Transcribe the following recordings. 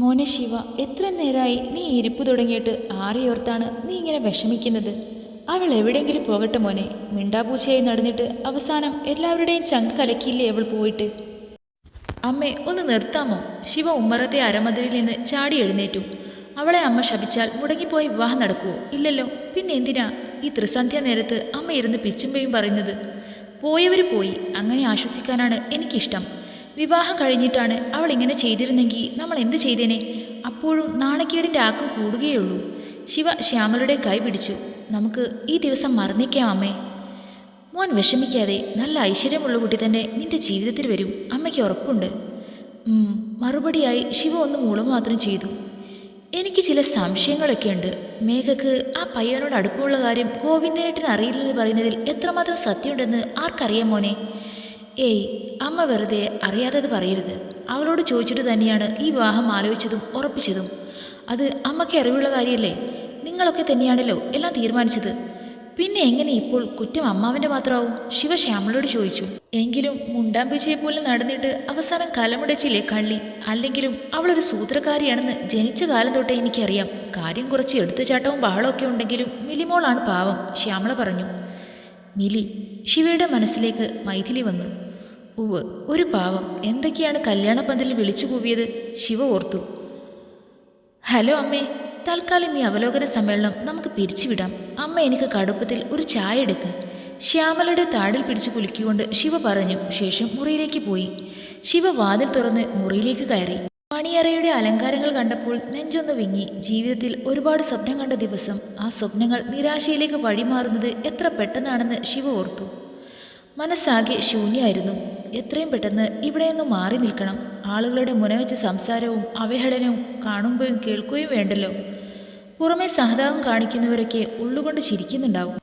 മോനെ ശിവ എത്ര നേരമായി നീ ഇരിപ്പ് തുടങ്ങിയിട്ട് ആരെയോർത്താണ് നീ ഇങ്ങനെ വിഷമിക്കുന്നത്? അവൾ എവിടെയെങ്കിലും പോകട്ടെ മോനെ. മിണ്ടാപൂച്ചയായി നടന്നിട്ട് അവസാനം എല്ലാവരുടെയും ചങ്ക് കലക്കിയില്ലേ അവൾ പോയിട്ട്? അമ്മേ ഒന്ന് നിർത്താമോ? ശിവ ഉമ്മറത്തെ അരമതിലിൽ നിന്ന് ചാടി എഴുന്നേറ്റു. അവളെ അമ്മ ശപിച്ചാൽ മുടങ്ങിപ്പോയി വിവാഹം നടക്കുവോ? ഇല്ലല്ലോ. പിന്നെ എന്തിനാ? ഈ ത്രിസന്ധ്യ നേരത്ത് അമ്മ ഇരുന്ന് പിച്ചുമ്പയും പറയുന്നത്. പോയവർ പോയി അങ്ങനെ ആശ്വസിക്കാനാണ് എനിക്കിഷ്ടം. വിവാഹം കഴിഞ്ഞിട്ടാണ് അവൾ ഇങ്ങനെ ചെയ്തിരുന്നെങ്കിൽ നമ്മൾ എന്ത് ചെയ്തേനെ? അപ്പോഴും നാണക്കേടിന്റെ ആക്കം കൂടുകയുള്ളൂ. ശിവ ശ്യാമളുടെ കൈ പിടിച്ചു. നമുക്ക് ഈ ദിവസം മറന്നേക്കാം അമ്മേ. മോൻ വിഷമിക്കാതെ നല്ല ഐശ്വര്യമുള്ള കുട്ടി തന്നെ നിന്റെ ജീവിതത്തിൽ വരും. അമ്മയ്ക്ക് ഉറപ്പുണ്ട്. മറുപടിയായി ശിവ ഒന്ന് മൂളും മാത്രം ചെയ്തു. എനിക്ക് ചില സംശയങ്ങളൊക്കെ ഉണ്ട്. മേഘക്ക് ആ പയ്യനോട് അടുപ്പമുള്ള കാര്യം ഗോവിന്ദനേട്ടിന് അറിയില്ലെന്ന് പറയുന്നതിൽ എത്രമാത്രം സത്യമുണ്ടെന്ന് ആർക്കറിയാം മോനെ? ഏയ് അമ്മ വെറുതെ അറിയാത്തത് പറയരുത്. അവളോട് ചോദിച്ചിട്ട് തന്നെയാണ് ഈ വിവാഹം ആലോചിച്ചതും ഉറപ്പിച്ചതും. അത് അമ്മയ്ക്ക് അറിവുള്ള കാര്യമല്ലേ നിങ്ങളൊക്കെ തന്നെയാണല്ലോ എല്ലാം തീരുമാനിച്ചത്. പിന്നെ എങ്ങനെ ഇപ്പോൾ കുറ്റം അമ്മാവിന്റെ മാത്രമാവും? ശിവശ്യാമളോട് ചോദിച്ചു. എങ്കിലും മുണ്ടാമ്പിച്ചയെ പോലെ നടന്നിട്ട് അവസാനം കലമുടച്ചില്ലേ കള്ളി? അല്ലെങ്കിലും അവളൊരു സൂത്രക്കാരിയാണെന്ന് ജനിച്ച കാലം തൊട്ടേ എനിക്കറിയാം. കാര്യം കുറച്ച് എടുത്തുചാട്ടവും ബഹളമൊക്കെ ഉണ്ടെങ്കിലും മിലിമോളാണ് പാവം ശ്യാമള പറഞ്ഞു. മിലി ശിവയുടെ മനസ്സിലേക്ക് മൈഥിലി വന്നു. ഉവ് ഒരു പാവം. എന്തൊക്കെയാണ് കല്യാണപ്പന്തലിൽ വിളിച്ചു കൂവിയത്? ശിവ ഓർത്തു. ഹലോ അമ്മേ. തൽക്കാലം ഈ അവലോകന സമ്മേളനം നമുക്ക് പിരിച്ചുവിടാം. അമ്മ എനിക്ക് കടുപ്പത്തിൽ ഒരു ചായ എടുക്ക്. ശ്യാമലയുടെ താടിൽ പിടിച്ചു കുലുക്കിക്കൊണ്ട് ശിവ പറഞ്ഞു. ശേഷം മുറിയിലേക്ക് പോയി. ശിവ വാതിൽ തുറന്ന് മുറിയിലേക്ക് കയറി. മണിയറയുടെ അലങ്കാരങ്ങൾ കണ്ടപ്പോൾ നെഞ്ചൊന്ന് വിങ്ങി. ജീവിതത്തിൽ ഒരുപാട് സ്വപ്നം കണ്ട ദിവസം ആ സ്വപ്നങ്ങൾ നിരാശയിലേക്ക് വഴിമാറുന്നത് എത്ര പെട്ടെന്നാണെന്ന് ശിവ ഓർത്തു. മനസ്സാകെ ശൂന്യമായിരുന്നു എത്രയും പെട്ടെന്ന് ഇവിടെ നിന്ന് മാറി നിൽക്കണം. ആളുകളുടെ മുനവെച്ച സംസാരവും അവഹേളനവും കാണുമ്പോഴും കേൾക്കുകയും വേണ്ടല്ലോ. പുറമെ സഹതാപം കാണിക്കുന്നവരൊക്കെ ഉള്ളുകൊണ്ട് ചിരിക്കുന്നുണ്ടാവും.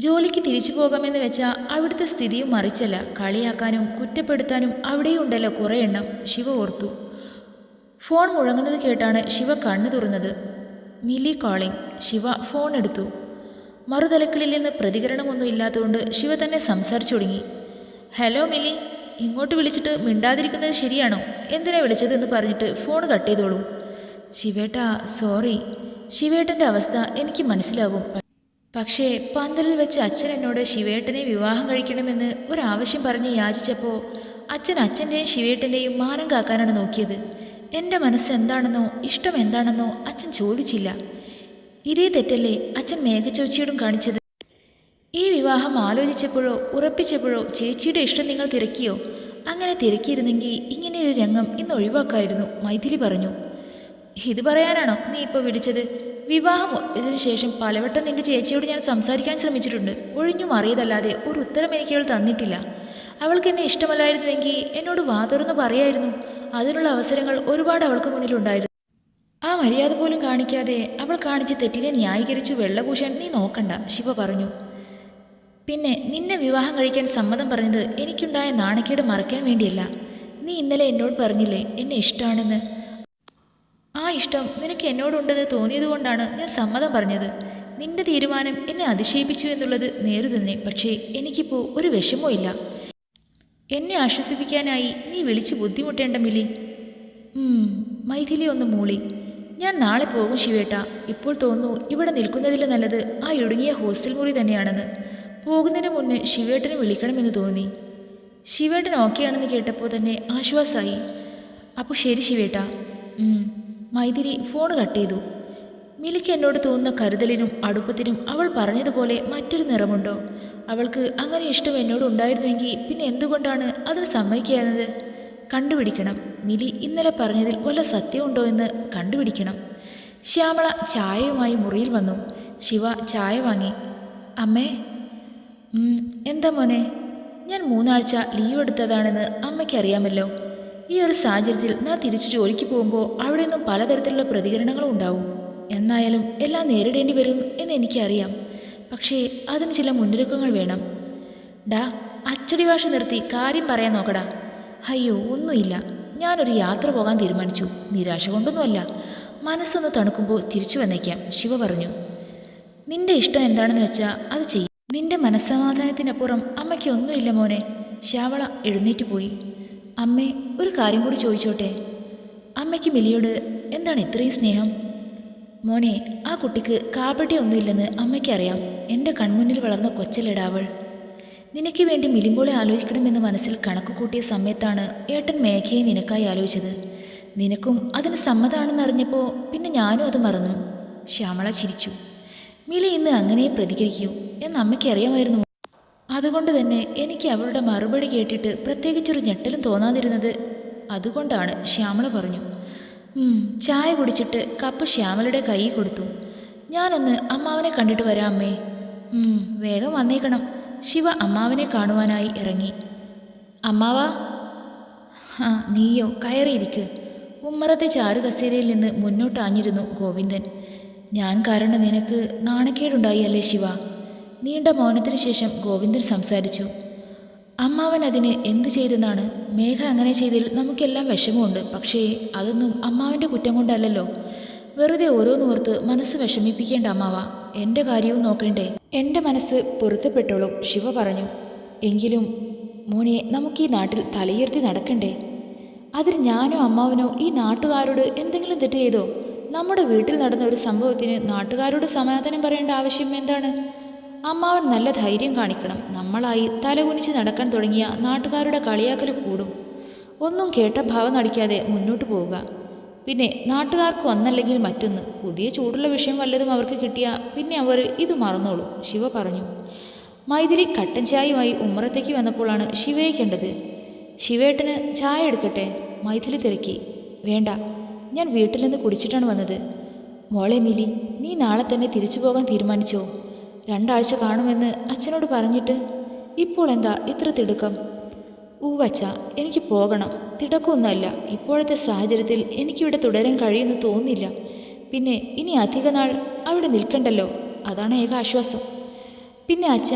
ജോലിക്ക് തിരിച്ചു പോകാമെന്ന് വെച്ചാൽ അവിടുത്തെ സ്ഥിതിയും മറിച്ചല്ല. കളിയാക്കാനും കുറ്റപ്പെടുത്താനും അവിടെയും ഉണ്ടല്ലോ കുറേ എണ്ണം ശിവ ഓർത്തു. ഫോൺ മുഴങ്ങുന്നത് കേട്ടാണ് ശിവ കണ്ണു തുറന്നത്. മിലി കോളിംഗ്. ശിവ ഫോൺ എടുത്തു. മറുതലക്കളിൽ നിന്ന് പ്രതികരണമൊന്നും ഇല്ലാത്തതുകൊണ്ട് ശിവ തന്നെ സംസാരിച്ചു തുടങ്ങി. ഹലോ മിലി. ഇങ്ങോട്ട് വിളിച്ചിട്ട് മിണ്ടാതിരിക്കുന്നത് ശരിയാണോ? എന്തിനാ വിളിച്ചതെന്ന് പറഞ്ഞിട്ട് ഫോൺ കട്ട് ചെയ്തോളൂ. ശിവേട്ട സോറി ശിവേട്ടന്റെ അവസ്ഥ എനിക്ക് മനസ്സിലാകും. പക്ഷേ പന്തലിൽ വെച്ച് അച്ഛൻ എന്നോട് ശിവേട്ടനെ വിവാഹം കഴിക്കണമെന്ന് ഒരാവശ്യം പറഞ്ഞ് യാചിച്ചപ്പോൾ അച്ഛൻ അച്ഛന്റെയും ശിവേട്ടന്റെയും മാനം കാക്കാനാണ് നോക്കിയത്. എന്റെ മനസ്സ് എന്താണെന്നോ ഇഷ്ടം എന്താണെന്നോ അച്ഛൻ ചോദിച്ചില്ല. ഇതേ തെറ്റല്ലേ അച്ഛൻ മേഘച്ചോച്ചിയോടും കാണിച്ചത്? ഈ വിവാഹം ആലോചിച്ചപ്പോഴോ ഉറപ്പിച്ചപ്പോഴോ ചേച്ചിയുടെ ഇഷ്ടം നിങ്ങൾ തിരക്കിയോ? അങ്ങനെ തിരക്കിയിരുന്നെങ്കിൽ ഇങ്ങനെയൊരു രംഗം ഇന്ന് ഒഴിവാക്കായിരുന്നു മൈഥിലി പറഞ്ഞു. ഇത് പറയാനാണോ നീ ഇപ്പോൾ വിളിച്ചത്? വിവാഹം ഇതിന് ശേഷം പലവട്ടം നിന്റെ ചേച്ചിയോട് ഞാൻ സംസാരിക്കാൻ ശ്രമിച്ചിട്ടുണ്ട്. ഒഴിഞ്ഞു മാറിയതല്ലാതെ ഒരു ഉത്തരം എനിക്ക് അവൾ തന്നിട്ടില്ല. അവൾക്ക് എന്നെ ഇഷ്ടമല്ലായിരുന്നുവെങ്കിൽ എന്നോട് വാതുറന്ന് പറയായിരുന്നു. അതിനുള്ള അവസരങ്ങൾ ഒരുപാട് അവൾക്ക് മുന്നിലുണ്ടായിരുന്നു. ആ മര്യാദ പോലും കാണിക്കാതെ അവൾ കാണിച്ച തെറ്റിനെ ന്യായീകരിച്ചു വെള്ളപൂശാൻ നീ നോക്കണ്ട ശിവ പറഞ്ഞു. പിന്നെ നിന്നെ വിവാഹം കഴിക്കാൻ സമ്മതം പറഞ്ഞത് എനിക്കുണ്ടായ നാണക്കേട് മറക്കാൻ വേണ്ടിയല്ല. നീ ഇന്നലെ എന്നോട് പറഞ്ഞില്ലേ എന്നെ ഇഷ്ടമാണെന്ന് ആ ഇഷ്ടം നിനക്ക് എന്നോടുണ്ടെന്ന് തോന്നിയതുകൊണ്ടാണ് ഞാൻ സമ്മതം പറഞ്ഞത്. നിന്റെ തീരുമാനം എന്നെ അതിശയിപ്പിച്ചു എന്നുള്ളത് നേരു തന്നെ പക്ഷേ എനിക്കിപ്പോൾ ഒരു വിഷമവും ഇല്ല. എന്നെ ആശ്വസിപ്പിക്കാനായി നീ വിളിച്ച് ബുദ്ധിമുട്ടേണ്ട മിലി. ഉം, മൈഥിലി ഒന്ന് മൂളി. ഞാൻ നാളെ പോകും ശിവേട്ട. ഇപ്പോൾ തോന്നുന്നു ഇവിടെ നിൽക്കുന്നതിൽ നല്ലത് ആ ഇടുങ്ങിയ ഹോസ്റ്റൽ മുറി തന്നെയാണെന്ന്. പോകുന്നതിന് മുന്നേ ശിവേട്ടനെ വിളിക്കണമെന്ന് തോന്നി. ശിവേട്ടൻ ഓക്കെയാണെന്ന് കേട്ടപ്പോൾ തന്നെ ആശ്വാസമായി. അപ്പോൾ ശരി ശിവേട്ട. മൈതിരി ഫോൺ കട്ട് ചെയ്തു. മിലിക്ക് എന്നോട് തോന്നുന്ന കരുതലിനും അടുപ്പത്തിനും അവൾ പറഞ്ഞതുപോലെ മറ്റൊരു നിറമുണ്ടോ? അവൾക്ക് അങ്ങനെ ഇഷ്ടം എന്നോട് ഉണ്ടായിരുന്നുവെങ്കിൽ പിന്നെ എന്തുകൊണ്ടാണ് അതിന് സമ്മതിക്കാഞ്ഞത്? കണ്ടുപിടിക്കണം. മിലി ഇന്നലെ പറഞ്ഞതിൽ വല്ല സത്യമുണ്ടോ എന്ന് കണ്ടുപിടിക്കണം. ശ്യാമള ചായയുമായി മുറിയിൽ വന്നു. ശിവ ചായ വാങ്ങി. അമ്മേ എന്താ മോനെ? ഞാൻ മൂന്നാഴ്ച ലീവ് എടുത്തതാണെന്ന് അമ്മയ്ക്ക് അറിയാമല്ലോ. ഈ ഒരു സാഹചര്യത്തിൽ ഞാൻ തിരിച്ചു ജോലിക്ക് പോകുമ്പോൾ അവിടെ നിന്നും പലതരത്തിലുള്ള പ്രതികരണങ്ങളും ഉണ്ടാവും. എന്നായാലും എല്ലാം നേരിടേണ്ടി വരും എന്ന് എനിക്കറിയാം. പക്ഷേ അതിന് ചില മുന്നൊരുക്കങ്ങൾ വേണം. ഡാ അച്ചടി ഭാഷ നിർത്തി കാര്യം പറയാൻ നോക്കടാ. അയ്യോ ഒന്നുമില്ല. ഞാനൊരു യാത്ര പോകാൻ തീരുമാനിച്ചു. നിരാശ കൊണ്ടൊന്നുമല്ല. മനസ്സൊന്ന് തണുക്കുമ്പോൾ തിരിച്ചു വന്നേക്കാം ശിവ പറഞ്ഞു. നിന്റെ ഇഷ്ടം എന്താണെന്ന് വെച്ചാൽ അത് ചെയ്യും. നിന്റെ മനസ്സമാധാനത്തിനപ്പുറം അമ്മയ്ക്ക് ഒന്നുമില്ല മോനെ. ശ്യാവള എഴുന്നേറ്റ് പോയി. അമ്മേ ഒരു കാര്യം കൂടി ചോദിച്ചോട്ടെ? അമ്മയ്ക്ക് മിലിയോട് എന്താണ് ഇത്രയും സ്നേഹം? മോനെ ആ കുട്ടിക്ക് കാപട്യമൊന്നുമില്ലെന്ന് അമ്മയ്ക്കറിയാം. എന്റെ കൺമുന്നിൽ വളർന്ന കൊച്ചലിടാവൾ നിനക്ക് വേണ്ടി മിലിമ്പോളെ ആലോചിക്കണമെന്ന് മനസ്സിൽ കണക്ക് കൂട്ടിയ സമയത്താണ് ഏട്ടൻ മേഘയെ നിനക്കായി ആലോചിച്ചത്. നിനക്കും അതിന് സമ്മതമാണെന്ന് അറിഞ്ഞപ്പോൾ പിന്നെ ഞാനും അത് മറന്നു. ശ്യാമള ചിരിച്ചു. മിലി ഇന്ന് അങ്ങനെ പ്രതികരിക്കൂ. എന്ന് അമ്മയ്ക്ക് അറിയാമായിരുന്നു. അതുകൊണ്ട് തന്നെ എനിക്ക് അവളുടെ മറുപടി കേട്ടിട്ട് പ്രത്യേകിച്ചൊരു ഞെട്ടലും തോന്നാതിരുന്നത് അതുകൊണ്ടാണ് ശ്യാമള പറഞ്ഞു. "ഉം, ചായ കുടിച്ചിട്ട് കപ്പ് ശ്യാമളയുടെ കൈ കൊടുത്തു. ഞാനൊന്ന് അമ്മാവനെ കണ്ടിട്ട് വരാം അമ്മേ. വേഗം വന്നേക്കണം. ശിവ അമ്മാവനെ കാണുവാനായി ഇറങ്ങി. അമ്മാവാ? ആ നീയോ കയറിയിരിക്ക്. ഉമ്മറത്തെ ചാരു കസേരയിൽ നിന്ന് മുന്നോട്ടാഞ്ഞിരുന്നു ഗോവിന്ദൻ. ഞാൻ കാരണം നിനക്ക് നാണക്കേടുണ്ടായി അല്ലേ ശിവ? നീണ്ട മൗനത്തിന് ശേഷം ഗോവിന്ദൻ സംസാരിച്ചു. അമ്മാവൻ അതിന് എന്ത് ചെയ്തെന്നാണ്? മേഘ അങ്ങനെ ചെയ്തതിൽ നമുക്കെല്ലാം വിഷമമുണ്ട്. പക്ഷേ അതൊന്നും അമ്മാവന്റെ കുറ്റം കൊണ്ടല്ലല്ലോ. വെറുതെ ഓരോന്നോർത്ത് മനസ്സ് വിഷമിപ്പിക്കേണ്ട അമ്മാവ. എന്റെ കാര്യവും നോക്കണ്ടേ? എന്റെ മനസ്സ് പൊരുത്തപ്പെട്ടോളും ശിവ പറഞ്ഞു. എങ്കിലും മോനെ നമുക്ക് ഈ നാട്ടിൽ തലയുയർത്തി നടക്കണ്ടേ? അതിന് ഞാനോ അമ്മാവനോ ഈ നാട്ടുകാരോട് എന്തെങ്കിലും തെറ്റ് ചെയ്തോ? നമ്മുടെ വീട്ടിൽ നടന്ന ഒരു സംഭവത്തിന് നാട്ടുകാരോട് സമാധാനം പറയേണ്ട ആവശ്യം എന്താണ്? അമ്മാവൻ നല്ല ധൈര്യം കാണിക്കണം. നമ്മളായി തലകുനിച്ച് നടക്കാൻ തുടങ്ങിയ നാട്ടുകാരുടെ കളിയാക്കൽ കൂടും. ഒന്നും കേട്ട ഭാവം നടിക്കാതെ മുന്നോട്ട് പോവുക. പിന്നെ നാട്ടുകാർക്ക് ഒന്നല്ലെങ്കിൽ മറ്റൊന്ന്. പുതിയ ചൂടുള്ള വിഷയം വല്ലതും അവർക്ക് കിട്ടിയ പിന്നെ അവർ ഇത് മറന്നോളൂ. ശിവ പറഞ്ഞു. മൈഥിലി കട്ടൻ ചായയുമായി ഉമ്മറത്തേക്ക് വന്നപ്പോഴാണ് ശിവയെ കണ്ടത്. ശിവേട്ടന് ചായ എടുക്കട്ടെ? മൈഥിലി തിരക്കി. വേണ്ട. ഞാൻ വീട്ടിൽ നിന്ന് കുടിച്ചിട്ടാണ് വന്നത്. മോളെ മിലി നീ നാളെ തന്നെ തിരിച്ചു പോകാൻ തീരുമാനിച്ചോ? രണ്ടാഴ്ച കാണുമെന്ന് അച്ഛനോട് പറഞ്ഞിട്ട് ഇപ്പോൾ എന്താ ഇത്ര തിടുക്കം? ഊവച്ച എനിക്ക് പോകണം. തിടക്കമൊന്നുമല്ല. ഇപ്പോഴത്തെ സാഹചര്യത്തിൽ എനിക്കിവിടെ തുടരാൻ കഴിയുമെന്ന് തോന്നില്ല പിന്നെ ഇനി അധിക നാൾ അവിടെ നിൽക്കണ്ടല്ലോ? അതാണ് ഏക ആശ്വാസം. പിന്നെ അച്ഛ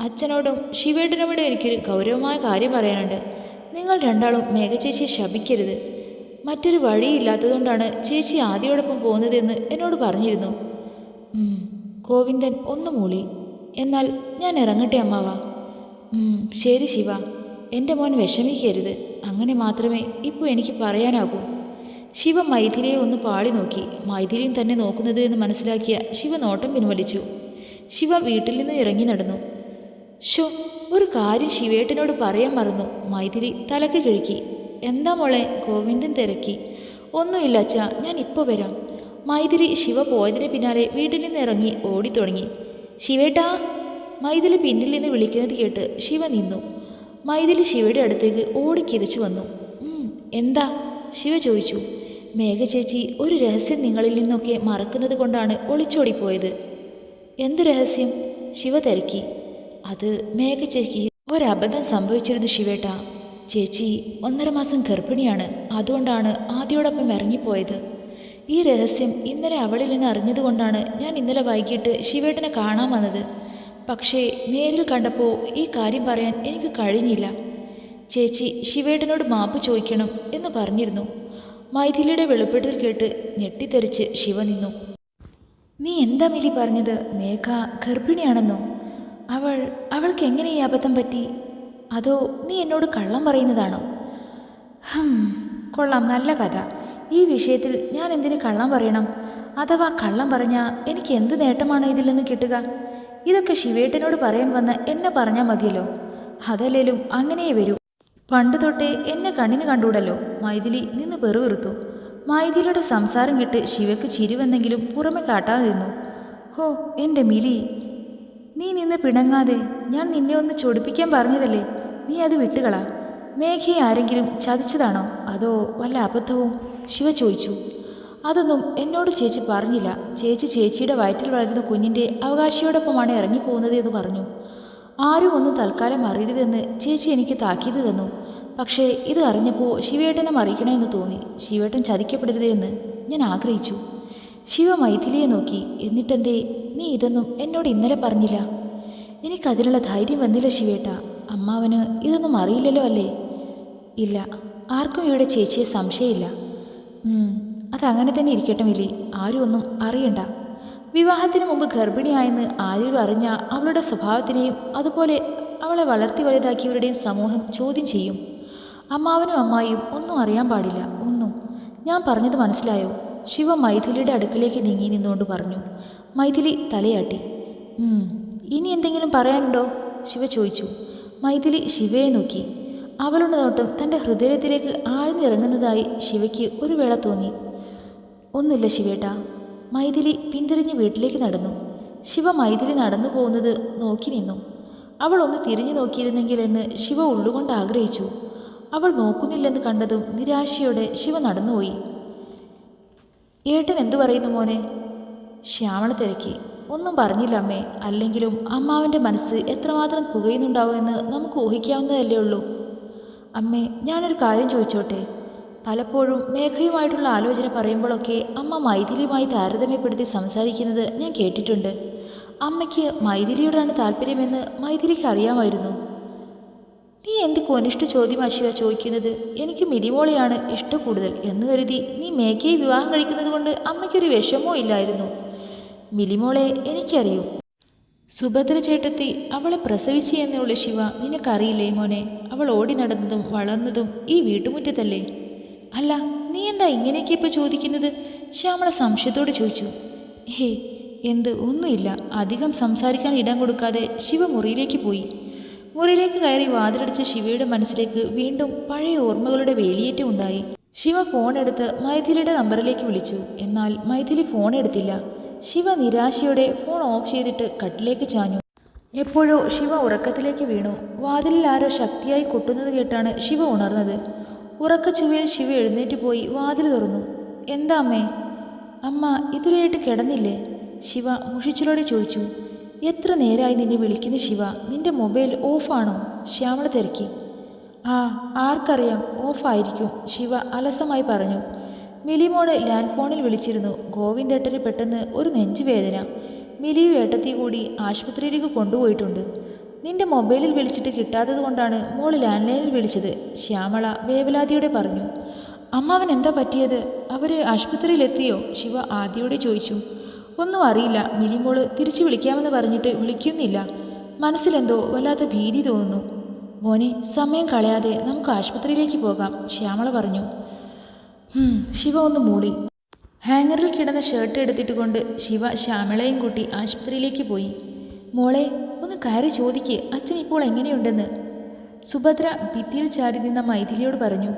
അച്ഛനോടും ശിവേട്ടനോടും എനിക്കൊരു ഗൗരവമായ കാര്യം പറയാനുണ്ട്. നിങ്ങൾ രണ്ടാളും മേഘചേച്ചിയെ ശപിക്കരുത്. മറ്റൊരു വഴിയില്ലാത്തതുകൊണ്ടാണ് ചേച്ചി ആദ്യയോടൊപ്പം പോകുന്നതെന്ന് എന്നോട് പറഞ്ഞിരുന്നു. ഗോവിന്ദൻ ഒന്നു മൂളി. എന്നാൽ ഞാൻ ഇറങ്ങട്ടെ അമ്മാവ. ശരി ശിവ. എന്റെ മോൻ വിഷമിക്കരുത്. അങ്ങനെ മാത്രമേ ഇപ്പോൾ എനിക്ക് പറയാനാകൂ. ശിവ മൈഥിലിയെ ഒന്ന് പാളി നോക്കി. മൈഥിലിയും തന്നെ നോക്കുന്നത് എന്ന് മനസ്സിലാക്കിയ ശിവ നോട്ടം പിൻവലിച്ചു. ശിവ വീട്ടിൽ നിന്ന് ഇറങ്ങി നടന്നു. ഷോ ഒരു കാര്യം ശിവേട്ടനോട് പറയാൻ മറന്നു. മൈഥിലി തലക്ക് കിഴുക്കി എന്താ മോളെ ഗോവിന്ദൻ തിരക്കി. ഒന്നുമില്ല അച്ഛാ ഞാൻ ഇപ്പോൾ വരാം. മൈഥിലി ശിവ പോയതിന് പിന്നാലെ വീട്ടിൽ നിന്ന് ഇറങ്ങി ഓടിത്തുടങ്ങി ശിവേട്ടാ മൈഥിലി പിന്നിൽ നിന്ന് വിളിക്കുന്നത് കേട്ട് ശിവ നിന്നു. മൈഥിലി ശിവയുടെ അടുത്തേക്ക് ഓടിക്കിതച്ചു വന്നു. എന്താ? ശിവ ചോദിച്ചു. മേഘ ചേച്ചി ഒരു രഹസ്യം നിങ്ങളിൽ നിന്നൊക്കെ മറക്കുന്നത് കൊണ്ടാണ് ഒളിച്ചോടിപ്പോയത്. എന്ത് രഹസ്യം? ശിവ തിരക്കി. അത് മേഘ ചേച്ചിക്ക് ഒരബദ്ധം സംഭവിച്ചിരുന്നു ശിവേട്ട. ചേച്ചി ഒന്നര മാസം ഗർഭിണിയാണ്. അതുകൊണ്ടാണ് ആദ്യോടൊപ്പം ഇറങ്ങിപ്പോയത്. ഈ രഹസ്യം ഇന്നലെ അവളിൽ നിന്ന് അറിഞ്ഞതുകൊണ്ടാണ് ഞാൻ ഇന്നലെ വൈകിട്ട് ശിവേട്ടനെ കാണാൻ വന്നത്. പക്ഷേ നേരിൽ കണ്ടപ്പോൾ ഈ കാര്യം പറയാൻ എനിക്ക് കഴിഞ്ഞില്ല. ചേച്ചി ശിവേട്ടനോട് മാപ്പ് ചോദിക്കണം എന്ന് പറഞ്ഞിരുന്നു. മൈഥിലിയുടെ വെളിപ്പെട്ടിൽ കേട്ട് ഞെട്ടിത്തെറിച്ച് ശിവ നിന്നു. നീ എന്താ മിലി പറഞ്ഞത്? മേഘ ഗർഭിണിയാണെന്നോ? അവൾ അവൾക്ക് എങ്ങനെ ഈ അബദ്ധം പറ്റി? അതോ നീ എന്നോട് കള്ളം പറയുന്നതാണോ? കൊള്ളാം നല്ല കഥ. ഈ വിഷയത്തിൽ ഞാൻ എന്തിന് കള്ളം പറയണം? അഥവാ കള്ളം പറഞ്ഞാൽ എനിക്ക് എന്ത് നേട്ടമാണ് ഇതിൽ നിന്ന് കിട്ടുക? ഇതൊക്കെ ശിവേട്ടനോട് പറയാൻ വന്ന എന്നെ പറഞ്ഞാൽ മതിയല്ലോ. അതല്ലേലും അങ്ങനെയേ വരൂ. പണ്ട് തൊട്ടേ എന്നെ കണ്ണിന് കണ്ടൂടല്ലോ. മൈഥിലി നിന്ന് പെറുവിറുത്തു മൈഥിലിയുടെ സംസാരം കേട്ട് ശിവയ്ക്ക് ചിരിവെന്നെങ്കിലും പുറമെ കാട്ടാതെ നിന്നു ഹോ എന്റെ മിലി. നീ നിന്ന് പിണങ്ങാതെ ഞാൻ നിന്നെ ഒന്ന് ചൊടിപ്പിക്കാൻ പറഞ്ഞതല്ലേ? നീ അത് വിട്ടുകളാ. മേഘയെ ആരെങ്കിലും ചതിച്ചതാണോ? അതോ വല്ല അബദ്ധവും? ശിവ ചോദിച്ചു. അതൊന്നും എന്നോട് ചേച്ചി പറഞ്ഞില്ല. ചേച്ചി ചേച്ചിയുടെ വയറ്റിൽ വളരുന്ന കുഞ്ഞിന്റെ അവകാശിയോടൊപ്പമാണ് ഇറങ്ങിപ്പോകുന്നത് എന്ന് പറഞ്ഞു. ആരും ഒന്നും തൽക്കാലം അറിയരുതെന്ന് ചേച്ചി എനിക്ക് താക്കീത് തന്നു. പക്ഷേ ഇത് അറിഞ്ഞപ്പോൾ ശിവേട്ടനെ അറിയിക്കണമെന്ന് തോന്നി. ശിവേട്ടൻ ചതിക്കപ്പെടരുത് എന്ന് ഞാൻ ആഗ്രഹിച്ചു. ശിവ മൈഥിലിയെ നോക്കി. എന്നിട്ടെന്തേ? നീ ഇതൊന്നും എന്നോട് ഇന്നലെ പറഞ്ഞില്ല. എനിക്കതിനുള്ള ധൈര്യം വന്നില്ല ശിവേട്ട. അമ്മാവന് ഇതൊന്നും അറിയില്ലല്ലോ അല്ലേ? ഇല്ല. ആർക്കും ഇവിടെ ചേച്ചിയെ സംശയമില്ല. അതങ്ങനെ തന്നെ ഇരിക്കട്ടെ മിലി. ആരും ഒന്നും അറിയണ്ട. വിവാഹത്തിന് മുമ്പ് ഗർഭിണിയായെന്ന് ആരോടും അറിഞ്ഞ അവളുടെ സ്വഭാവത്തിനെയും അതുപോലെ അവളെ വളർത്തി വലുതാക്കിയവരുടെയും സമൂഹം ചോദ്യം ചെയ്യും. അമ്മാവനും അമ്മായിയും ഒന്നും അറിയാൻ പാടില്ല. ഒന്നും. ഞാൻ പറഞ്ഞത് മനസ്സിലായോ? ശിവ മൈഥിലിയുടെ അടുക്കലേക്ക് നീങ്ങി നിന്നുകൊണ്ട് പറഞ്ഞു. മൈഥിലി തലയാട്ടി. ഇനി എന്തെങ്കിലും പറയാനുണ്ടോ? ശിവ ചോദിച്ചു. മൈഥിലി ശിവയെ നോക്കി. അവളുടെ നോട്ടം തന്റെ ഹൃദയത്തിലേക്ക് ആഴ്ന്നിറങ്ങുന്നതായി ശിവയ്ക്ക് ഒരു വേള തോന്നി. ഒന്നുമില്ല ശിവേട്ട മൈഥിലി പിന്തിരിഞ്ഞ് വീട്ടിലേക്ക് നടന്നു. ശിവ മൈഥിലി നടന്നു പോകുന്നത് നോക്കി നിന്നു. അവൾ ഒന്ന് തിരിഞ്ഞു നോക്കിയിരുന്നെങ്കിൽ എന്ന് ശിവ ഉള്ളുകൊണ്ട് ആഗ്രഹിച്ചു. അവൾ നോക്കുന്നില്ലെന്ന് കണ്ടതും നിരാശയോടെ ശിവ നടന്നുപോയി. ഏട്ടൻ എന്തു പറയുന്നു മോനെ? ശ്യാമള തിരക്കി. ഒന്നും പറഞ്ഞില്ല അമ്മേ അല്ലെങ്കിലും അമ്മാവന്റെ മനസ്സ് എത്രമാത്രം പുകയുന്നുണ്ടാവുമെന്ന് നമുക്ക് ഊഹിക്കാവുന്നതല്ലേ ഉള്ളൂ. അമ്മേ ഞാനൊരു കാര്യം ചോദിച്ചോട്ടെ? പലപ്പോഴും മേഘയുമായിട്ടുള്ള ആലോചന പറയുമ്പോഴൊക്കെ അമ്മ മൈഥിലിയുമായി താരതമ്യപ്പെടുത്തി സംസാരിക്കുന്നത് ഞാൻ കേട്ടിട്ടുണ്ട്. അമ്മയ്ക്ക് മൈഥിലിയോടാണ് താല്പര്യമെന്ന് മൈഥിലിക്ക് അറിയാമായിരുന്നു. നീ എന്ത് കൊനിഷ്ഠ ചോദ്യം അശിവ ചോദിക്കുന്നത്? എനിക്ക് മിനിമോളെയാണ് ഇഷ്ടം കൂടുതൽ എന്ന് കരുതി നീ മേഘയെ വിവാഹം കഴിക്കുന്നത് കൊണ്ട് അമ്മയ്ക്കൊരു വിഷമോ ഇല്ലായിരുന്നു. മിലിമോളെ എനിക്കറിയൂ. സുഭദ്ര ചേട്ടത്തി അവളെ പ്രസവിച്ചു എന്നുള്ള ശിവ നിനക്കറിയില്ലേ മോനെ? അവൾ ഓടി നടന്നതും വളർന്നതും ഈ വീട്ടുമുറ്റത്തല്ലേ? അല്ല നീ എന്താ ഇങ്ങനെയൊക്കെ ഇപ്പോൾ ചോദിക്കുന്നത്? ശ്യാമള സംശയത്തോട് ചോദിച്ചു. ഹേ എന്ത് ഒന്നുമില്ല. അധികം സംസാരിക്കാൻ ഇടം കൊടുക്കാതെ ശിവ മുറിയിലേക്ക് പോയി. മുറിയിലേക്ക് കയറി വാതിലടിച്ച ശിവയുടെ മനസ്സിലേക്ക് വീണ്ടും പഴയ ഓർമ്മകളുടെ വേലിയേറ്റം ഉണ്ടായി. ശിവ ഫോൺ എടുത്ത് മൈഥിലിയുടെ നമ്പറിലേക്ക് വിളിച്ചു. എന്നാൽ മൈഥിലി ഫോൺ എടുത്തില്ല ശിവ നിരാശയോടെ ഫോൺ ഓഫ് ചെയ്തിട്ട് കട്ടിലേക്ക് ചാഞ്ഞു. എപ്പോഴോ ശിവ ഉറക്കത്തിലേക്ക് വീണു. വാതിലിൽ ആരോ ശക്തിയായി കൊട്ടുന്നത് കേട്ടാണ് ശിവ ഉണർന്നത്. ഉറക്കച്ചുവയിൽ ശിവ എഴുന്നേറ്റ് പോയി വാതിൽ തുറന്നു. എന്താ അമ്മേ? അമ്മ ഇതുവരെയായിട്ട് കിടന്നില്ലേ? ശിവ മുഷിച്ചിലോടെ ചോദിച്ചു. എത്ര നേരമായി നിന്നെ വിളിക്കുന്ന ശിവ? നിന്റെ മൊബൈൽ ഓഫാണോ? ശ്യാമള തിരക്കി. ആ ആർക്കറിയാം. ഓഫായിരിക്കും ശിവ അലസമായി പറഞ്ഞു. മിലിമോൾ ലാൻഡ് ഫോണിൽ വിളിച്ചിരുന്നു ഗോവിന്ദേട്ടന് പെട്ടെന്ന് ഒരു നെഞ്ചുവേദന. മിലി വേട്ടത്തി കൂടി ആശുപത്രിയിലേക്ക് കൊണ്ടുപോയിട്ടുണ്ട്. നിന്റെ മൊബൈലിൽ വിളിച്ചിട്ട് കിട്ടാത്തത് കൊണ്ടാണ് മോൾ ലാൻഡ് ലൈനിൽ വിളിച്ചത് ശ്യാമള വേവലാതിയോടെ പറഞ്ഞു. അമ്മാവൻ എന്താ പറ്റിയത്? അവർ ആശുപത്രിയിലെത്തിയോ? ശിവ ആദ്യയോടെ ചോദിച്ചു. ഒന്നും അറിയില്ല. മിലിമോൾ തിരിച്ചു വിളിക്കാമെന്ന് പറഞ്ഞിട്ട് വിളിക്കുന്നില്ല. മനസ്സിലെന്തോ വല്ലാത്ത ഭീതി തോന്നുന്നു. മോനെ സമയം കളയാതെ നമുക്ക് ആശുപത്രിയിലേക്ക് പോകാം ശ്യാമള പറഞ്ഞു. ശിവ ഒന്ന് മൂടി. ഹാങ്ങറിൽ കിടന്ന ഷർട്ട് എടുത്തിട്ട് കൊണ്ട് ശിവ ശ്യാമളയും കൂട്ടി ആശുപത്രിയിലേക്ക് പോയി. മോളെ ഒന്ന് കയറി ചോദിക്ക് അച്ഛൻ ഇപ്പോൾ എങ്ങനെയുണ്ടെന്ന്. സുഭദ്ര ഭിത്തിയിൽ ചാടി നിന്ന മൈഥിലിയോട് പറഞ്ഞു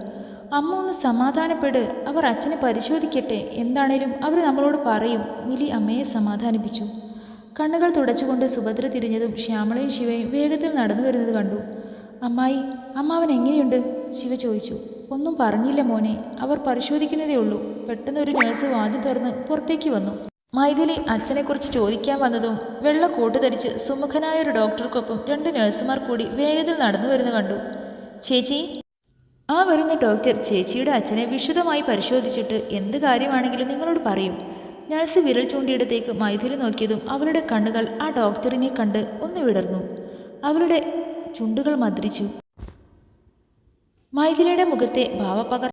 അമ്മ ഒന്ന് സമാധാനപ്പെട് അവർ അച്ഛനെ പരിശോധിക്കട്ടെ എന്താണേലും അവർ നമ്മളോട് പറയും മിലി അമ്മയെ സമാധാനിപ്പിച്ചു. കണ്ണുകൾ തുടച്ചുകൊണ്ട് സുഭദ്ര തിരിഞ്ഞതും ശ്യാമളയും ശിവയും വേഗത്തിൽ നടന്നു വരുന്നത് കണ്ടു. അമ്മായി അമ്മാവൻ എങ്ങനെയുണ്ട്? ശിവ ചോദിച്ചു. ഒന്നും പറഞ്ഞില്ല മോനെ. അവർ പരിശോധിക്കുന്നതേ ഉള്ളൂ. പെട്ടെന്ന് ഒരു നഴ്സ് വാതി തുറന്ന് പുറത്തേക്ക് വന്നു. മൈഥിലി അച്ഛനെക്കുറിച്ച് ചോദിക്കാൻ വന്നതും വെള്ള കോട്ട് ധരിച്ച് സുമുഖനായ ഒരു ഡോക്ടർക്കൊപ്പം രണ്ട് നഴ്സുമാർ കൂടി വേഗത്തിൽ നടന്നു വരുന്ന കണ്ടു. ചേച്ചി? ആ വരുന്ന ഡോക്ടർ ചേച്ചിയുടെ അച്ഛനെ വിശദമായി പരിശോധിച്ചിട്ട് എന്ത് കാര്യമാണെങ്കിലും നിങ്ങളോട് പറയും. നഴ്സ് വിരൽ ചൂണ്ടിയിടത്തേക്ക് മൈഥിലി നോക്കിയതും അവളുടെ കണ്ണുകൾ ആ ഡോക്ടറിനെ കണ്ട് ഒന്ന് വിടർന്നു. അവളുടെ ചുണ്ടുകൾ മദ്രിച്ചു മൈഥിലിയുടെ മുഖത്തെ ഭാവപകർച്ച